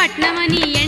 పట్నమని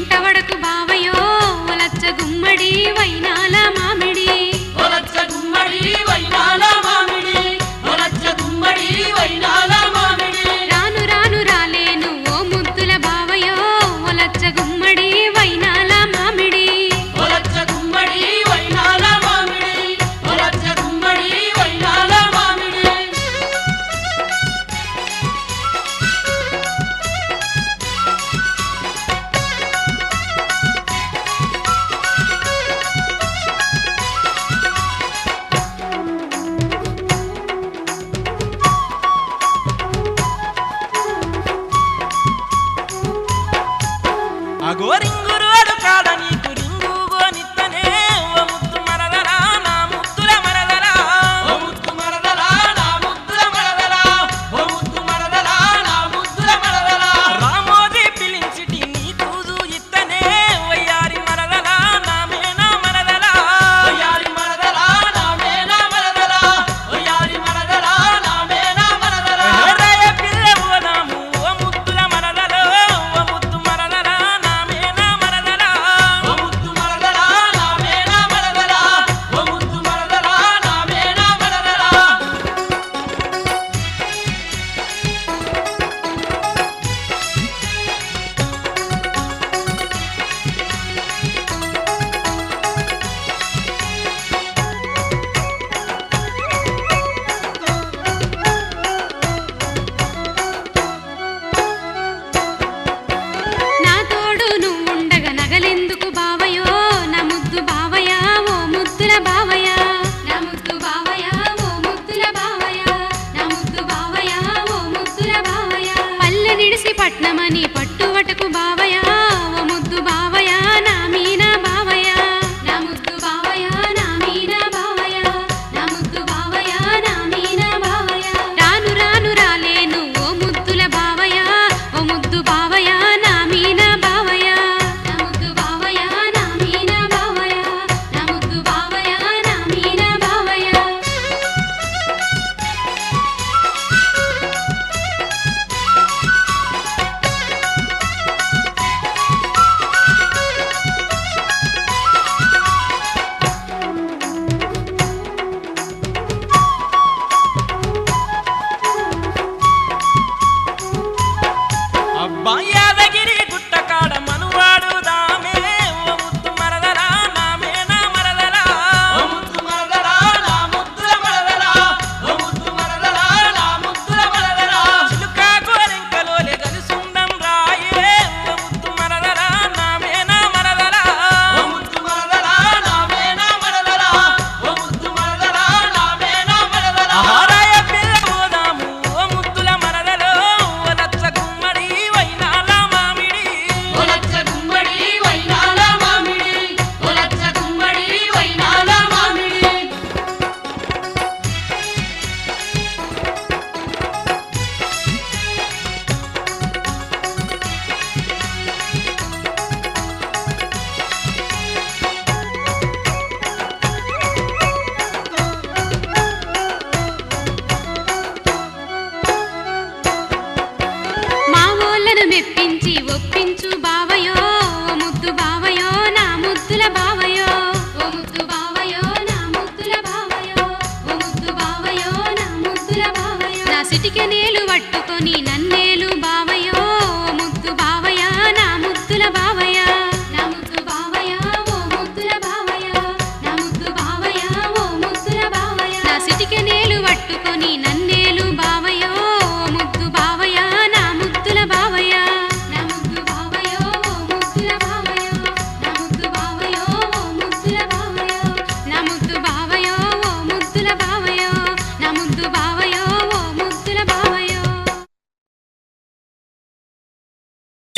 పట్టుకొని నన్నేలు బా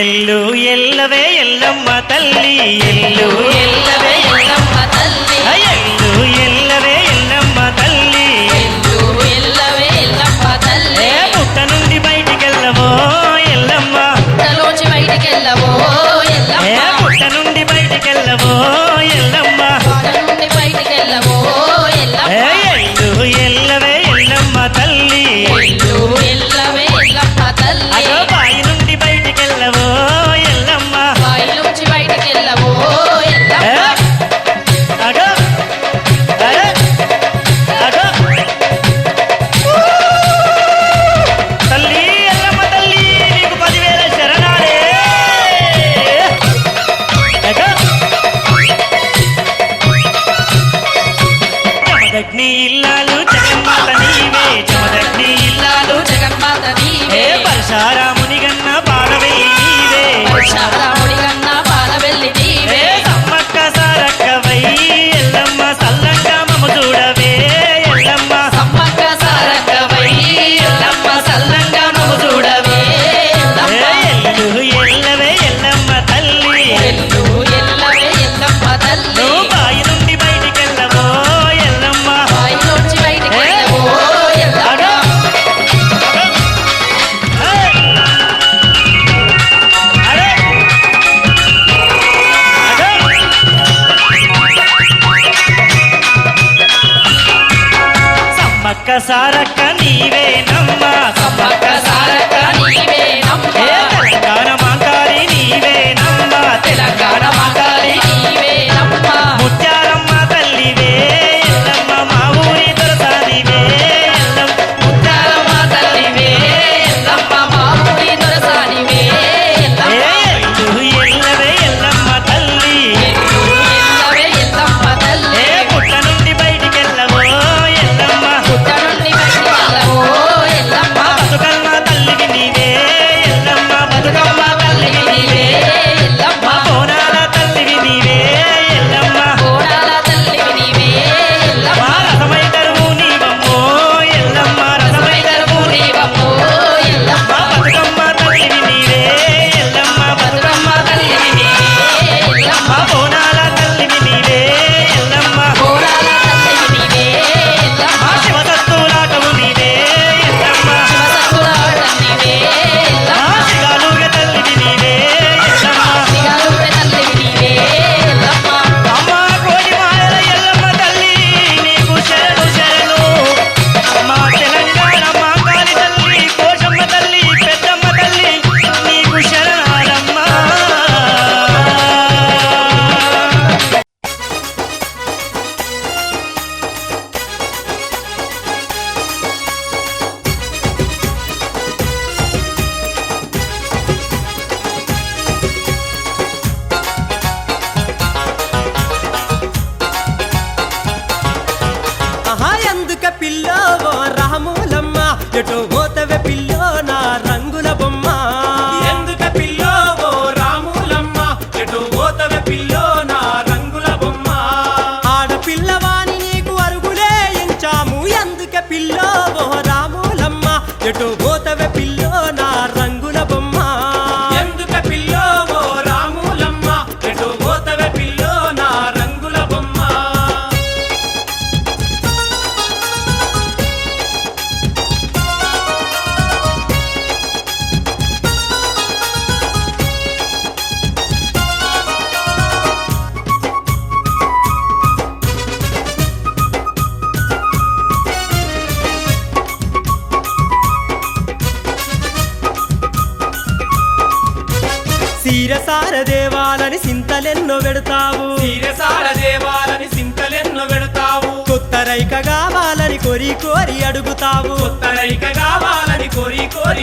cell L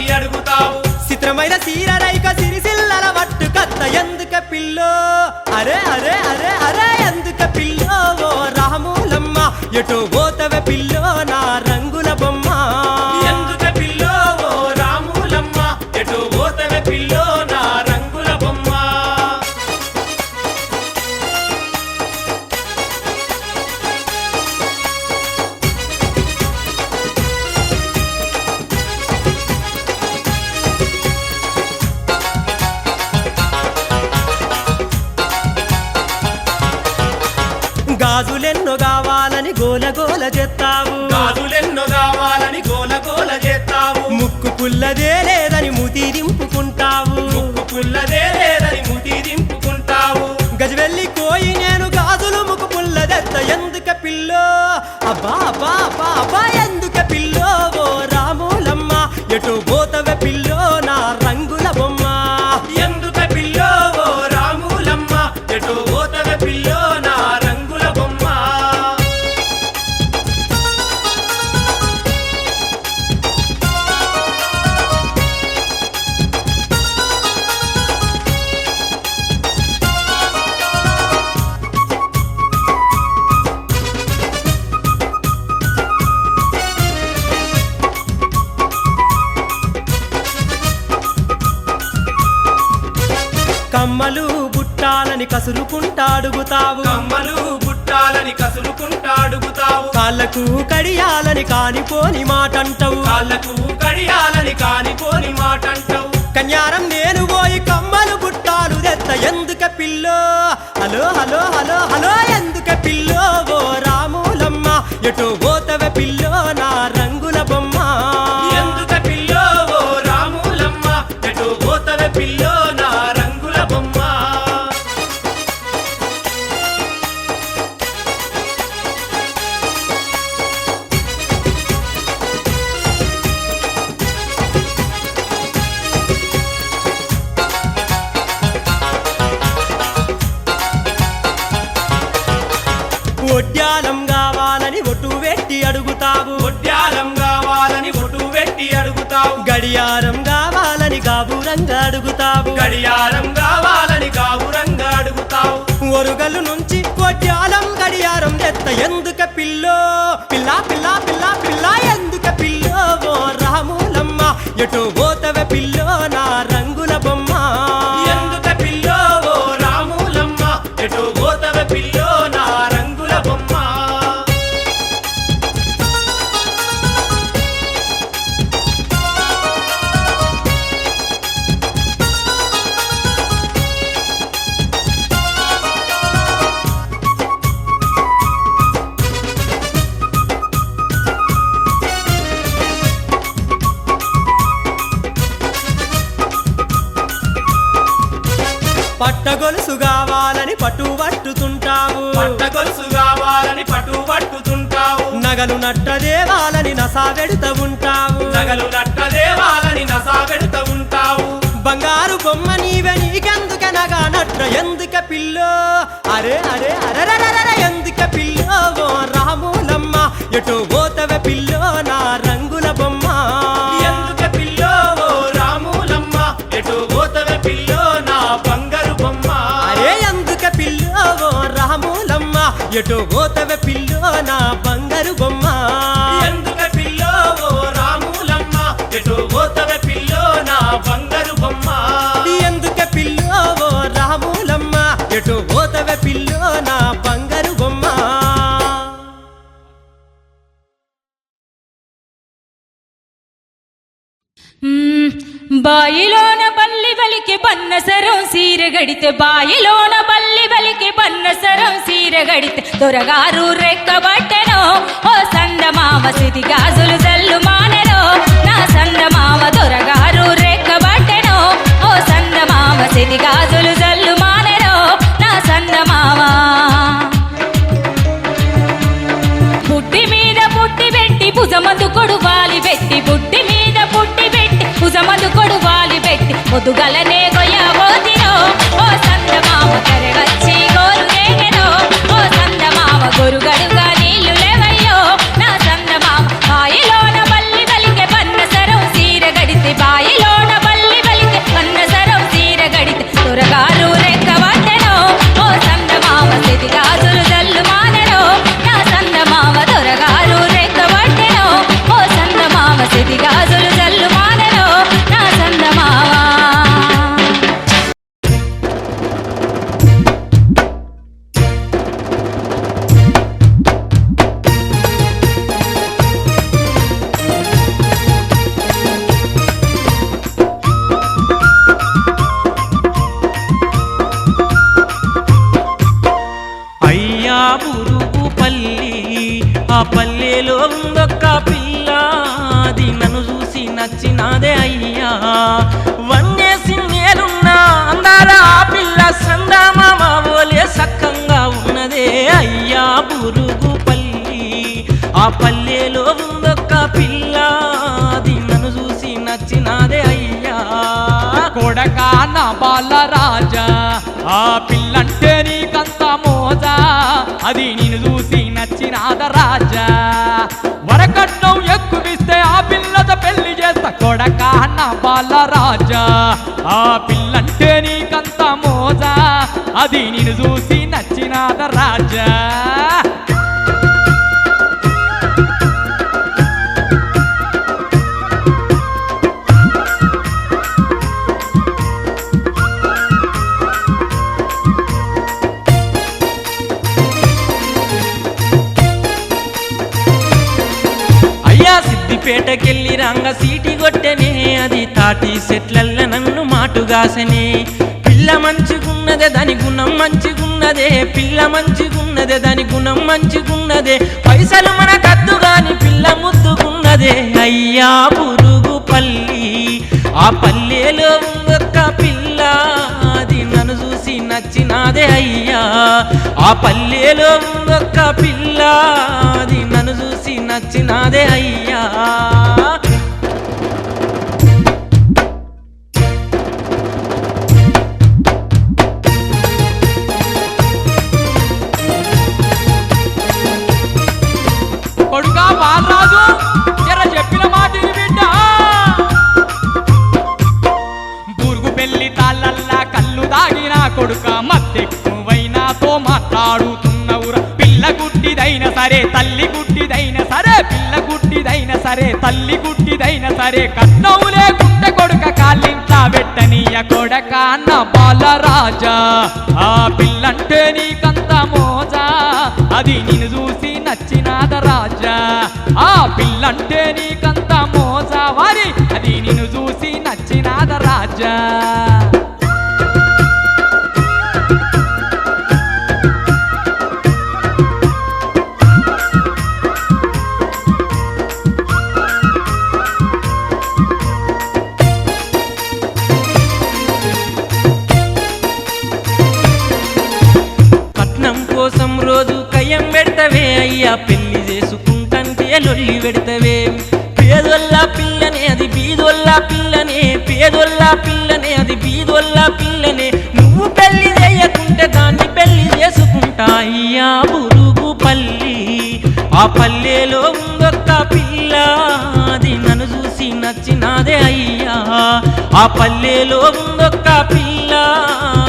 మరి అడుగుతావు? చిత్రమైన సీరరైక సిరిసిల్లల వట్టు కత్త ఎందుక పిల్లో? అరే అరే అరే అరే ఎందుక పిల్లో? ఓ రాములమ్మ ఎటు కాళ్ళకు కడియాలని కానిపోని మాటంటవు. కాళ్ళకు కడియాలని కానిపోని మాటంటావు. కన్యారం నేను పోయి కమ్మలు బుట్టాలు తెత్త ఎందుక పిల్లో? హలో హలో హలో హలో ఎందుక పిల్లో? ఓ రాములమ్మ ఎటు కావాలని గాబురంగా అడుగుతావు. గడియారం కావాలని గావురంగా అడుగుతావు. ఒరుగలు నుంచి కొట్యాలం గడియారం ఎత్త ఎందుక పిల్లో? పిల్ల పిల్ల పిల్ల పిల్ల ఎందుక పిల్లో? ఓ రాములమ్మ ఎటు పోతవ పిల్లో నా కావాలని పట్టు పట్టుతుంటావు పట్ట గొలుసు కావాలని పట్టు పట్టుతుంటావు నగలు నట్ట దేవాలని నసా వెడుత ఉంటావు. నగలు నట్ట దేవాలని నసా పెడుతూ ఉంటావు. బంగారు బొమ్మ నీవే నీకెందుకనగా నట్ట ఎందుక పిల్లో? అరే అరే అరరరర ఎందుక పిల్లో? రాములమ్మ ఎటు పోతవ పిల్లో? నా ఎటు పోతవ పిల్లో నా బంగారు బొమ్మ. ఎందుక పిల్లో ఓ రాములమ్మ? ఎటు పోతవే పిల్లో నా బంగారు బొమ్మ? ఎందుక పిల్లో ఓ రాములమ్మ? ఎటు పోతవ పిల్లో మ్మ్. బాయిలోన బల్లి బలికి పన్నసరం సీర గడితే బాయిలోన బల్లి బలికి పన్నసరం సీర గడితే దొరగారు రెక్కబట్టెనో ఓ సందమామ సిది గాజులు జల్లు మానెనో నా సందమామ దొరగారు రెక్కబట్టెనో ఓ సందమామ సిది గాజులు జల్లు మానెనో నా సందమామ బుడ్డి మీద పుట్టి పెట్టి భుజమందు కొడువాలి పెట్టి బుడ్డి మీద పుట్టి పెట్టి వాలి కొడువాలి పెట్టి ముదుగలనే గొయ్యబోతినో ఓ సందమామ కరగచ్చి ఆ పల్లెలో ఉందొక్క పిల్ల. అది నన్ను చూసి నచ్చినాదే అయ్యా. కొడక నా బాల రాజా ఆ పిల్లంటే నీకంత మోజా. అది నేను చూసి నచ్చినాద రాజా. వరకట్నం ఎక్కువిస్తే ఆ పిల్లతో పెళ్ళి చేస్తా. కొడక నా బాల రాజా ఆ పిల్లంటే నీకంత మోజా. అది నేను చూసి నచ్చినాద రాజా. పేటకెళ్ళి రంగ సీటి కొట్టెనే అది తాటి సెట్లల్ల నన్ను మాటుగాసనే. పిల్ల మంచిగున్నదే దాని గుణం మంచిగున్నదే. పిల్ల మంచిగున్నదే దాని గుణం మంచిగున్నదే. పైసలు మన కద్దు గాని పిల్ల ముద్దుకున్నదే అయ్యా పురుగు పల్లి. ఆ పల్లెలో నాదే అయ్యా. ఆ పల్లెలో ఒక్క పిల్ల అది నన్ను చూసి నచ్చినాదే అయ్యా. కొడుక మత్తెక్కువైనాతో మాట్లాడుతున్నవురా. పిల్ల గుడ్డిదైన సరే తల్లి గుడ్డిదైన సరే పిల్ల గుడ్డిదైన సరే తల్లి గుడ్డిదైన సరే. కట్నం లేకుంటే కొడుక కాళ్ళింట్లా పెట్టనీయ కొడక అన్న బాలరాజా. ఆ పిల్లంటే నీకంత మోజా. అది నిన్ను చూసి నచ్చినాద రాజా. ఆ పిల్లంటే నీకంత మోజా. వారి అది నిన్ను చూసి నచ్చినాద రాజా. కోసం రోజు కయ్యం పెడతవే అయ్యా పెళ్ళి చేసుకుంటంటే లొల్లి పెడతవే. పేదొల్ల పిల్లనే అది బీదొల్ల పిల్లనే పేదొల్ల పిల్లనే అది బీదొల్ల పిల్లనే. నువ్వు పెళ్ళి చేయకుంటే దాన్ని పెళ్ళి చేసుకుంటా అయ్యా బురుగు పల్లి. ఆ పల్లెలో ఉందొక్క పిల్ల అది నన్ను చూసి నచ్చినాదే అయ్యా. ఆ పల్లెలో ఉందొక్క పిల్ల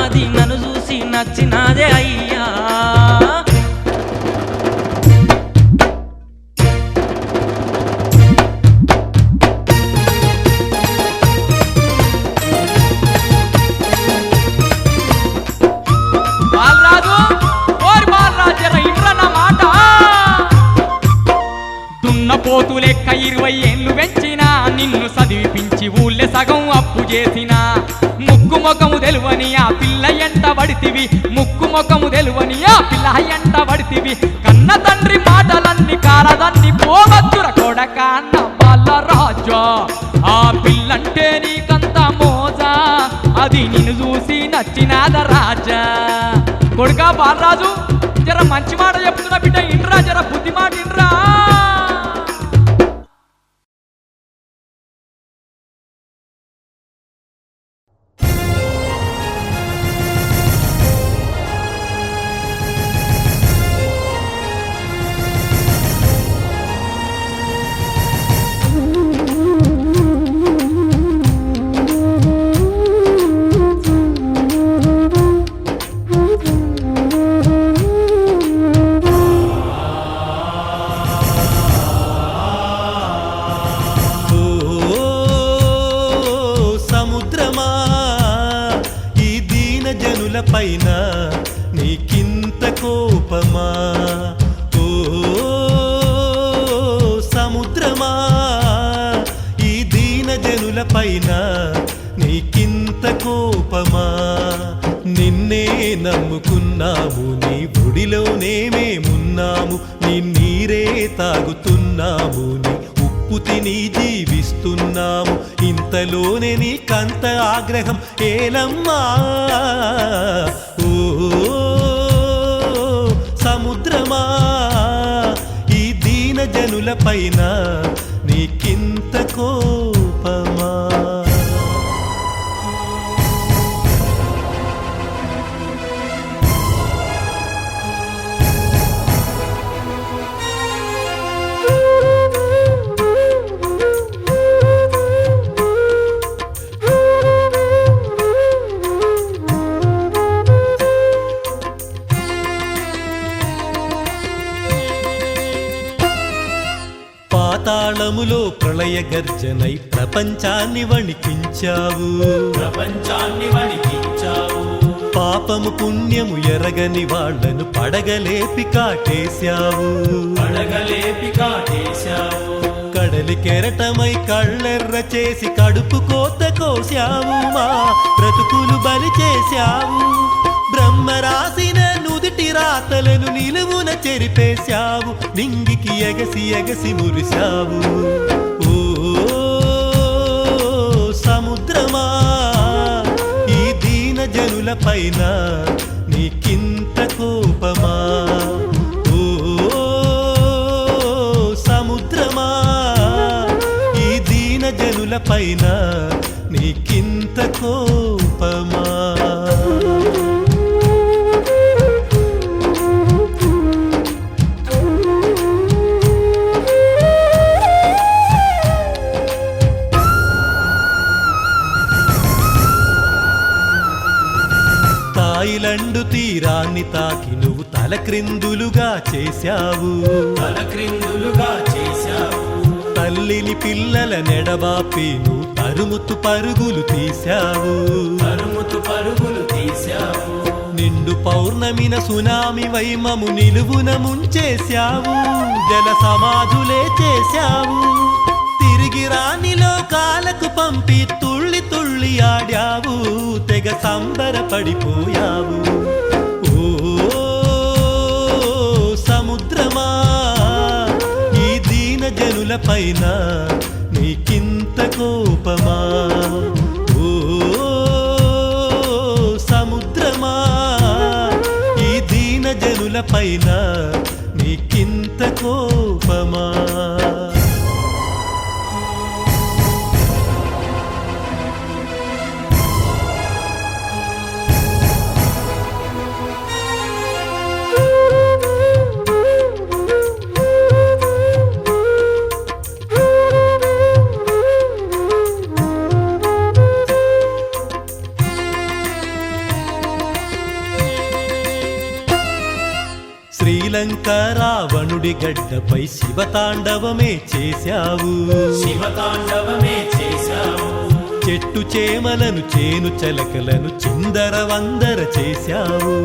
అది నన్ను చూసి నచ్చినాదే అయ్యా. ఉన్న పోతు లెక్క ఇరవై ఏళ్ళు పెంచినా నిన్ను చదివిపించి ఊళ్ళె సగం అప్పు చేసినా. ముక్కు ముఖము తెలువని ఆ పిల్ల ఎంట పడితివి. ముక్కు ముఖము తెలువని ఆ పిల్ల ఎంట పడితివి. కన్న తండ్రి మాటలన్నీ కాలదన్ని పోవచ్చుర కొడక అన్న బాలరాజా. ఆ పిల్లంటే నీకంత మోజా. అది నిన్ను చూసి నచ్చినాద రాజా. కొడుకా బాలరాజు జర మంచి మాట చెప్తున్నా బిడ్డ ఇండ్రా జర బుద్ధి మాట ఇండ్రా. పైన నీకింత ప్రళయ గర్జనై ప్రపంచాన్ని వణికించావు. ప్రపంచాన్ని వణికించావు. పాపము పుణ్యము ఎరగని వాళ్ళను పడగలేపి కాటేశావు. పడగలేపి కాటేశావు. కడలి కెరటమై కళ్ళెర్ర చేసి కడుపు కోత కోశావు. మా బ్రతుకులు బలి చేశావు. బ్రహ్మ రాసిన నుదుటి రాతలను నిలువున చెరిపేశావు. నింగికి ఎగసి ఎగసి మురిశావు. పైన నీకింత కోపమా? ఓ సముద్రమా? ఈ దీన జనుల పైన తాయిలండు తీరాన్ని తాకి నువ్వు తలక్రిందులుగా చేశావు. తలక్రిందులుగా చేశావు. తల్లిని పిల్లల నెడబాపి నువ్వు తరుముతు పరుగులు తీశావు. తరుముతు పరుగులు తీశావు. నిండు పౌర్ణమిన సునామి వైమము నిలువున ముంచేశావు. జల సమాధులే చేశావు. తిరిగి రాని లోకాలకు పంపి తుళ్ళి ఆడావు తెగ సంబరపడిపోయావు. ఓ సముద్రమా ఈ దీన జనుల పైన నీకింత కోపమా? ఓ సముద్రమా ఈ దీన జనుల పైన నీకింత కోపమా? శ్రీలంక రావణుడి గడ్డపై శివతాండవమే చేశావు. శివతాండవమే చేశావు. చెట్టు చేమలను చేను చలకలను చిందర వందర చేశావు.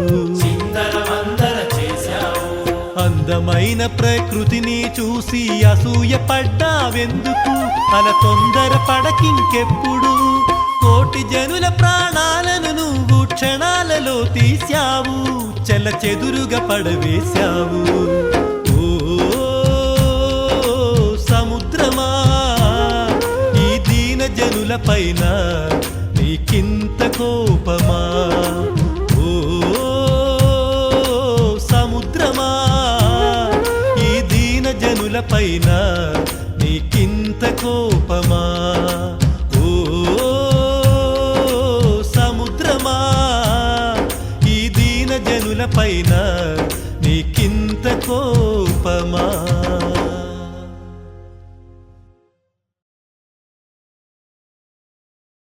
చిందర వందర చేశావు. అందమైన ప్రకృతిని చూసి అసూయ పడ్డావెందుకు? అల తొందర పడకింకెప్పుడు? కోటి జనుల ప్రాణాలను నువ్వు క్షణాలలో తీశావు. చెల చెదురుగా పడవేశావు. సముద్రమా? ఈ దీన జనుల పైన నీకింత కోపమా? ఓ సముద్రమా? ఈ దీన జనుల పైన నీకింత కోపమా